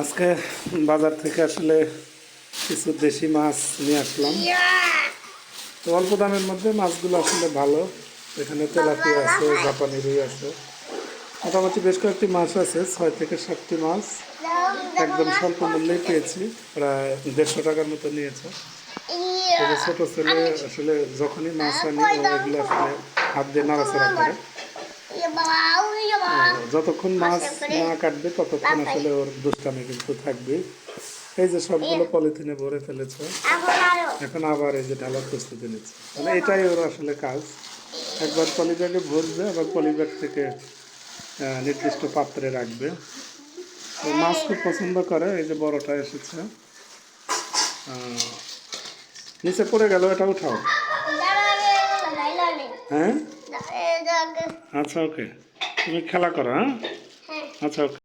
আজকে বাজার থেকে আসলে কিছু দেশি মাছ নিয়ে আসলাম। তো অল্প দামের মধ্যে মাছগুলো আসলে ভালো। এখানে তেলাপিয়া আছে জাপানি রুই আছে। মোটামুটি বেশ কয়েকটি মাছ আছে ছয় থেকে সাতটি মাছ। একদম স্বল্প মূল্যেই পেয়েছি প্রায় দেড়শো টাকার মতো নিয়েছে। ছোট ছেলে আসলে যখনই মাছ আনি এগুলো আসলে হাত দিয়ে নাড়াচাড়া করে। যতক্ষণ মাছ না কাটবে ততক্ষণ আসলে ওর দুষ্টামি কিন্তু থাকবে। এই যে সবগুলো পলিথিনে ভরে ফেলেছে এখন আবার এই যে ঢালার প্রস্তুতি নিচ্ছে। মানে এটাই ওর আসলে কাজ। একবার পলিব্যাগে ভরবে আবার পলিব্যাগ থেকে নির্দিষ্ট পাত্রে রাখবে। তো মাছ খুব পছন্দ করে এই যে বড়টা এসেছে। নিচে পড়ে গেল এটা উঠাও। হ্যাঁ? আচ্ছা ওকে। তুমি খেলা করো হ্যাঁ? আচ্ছা ওকে।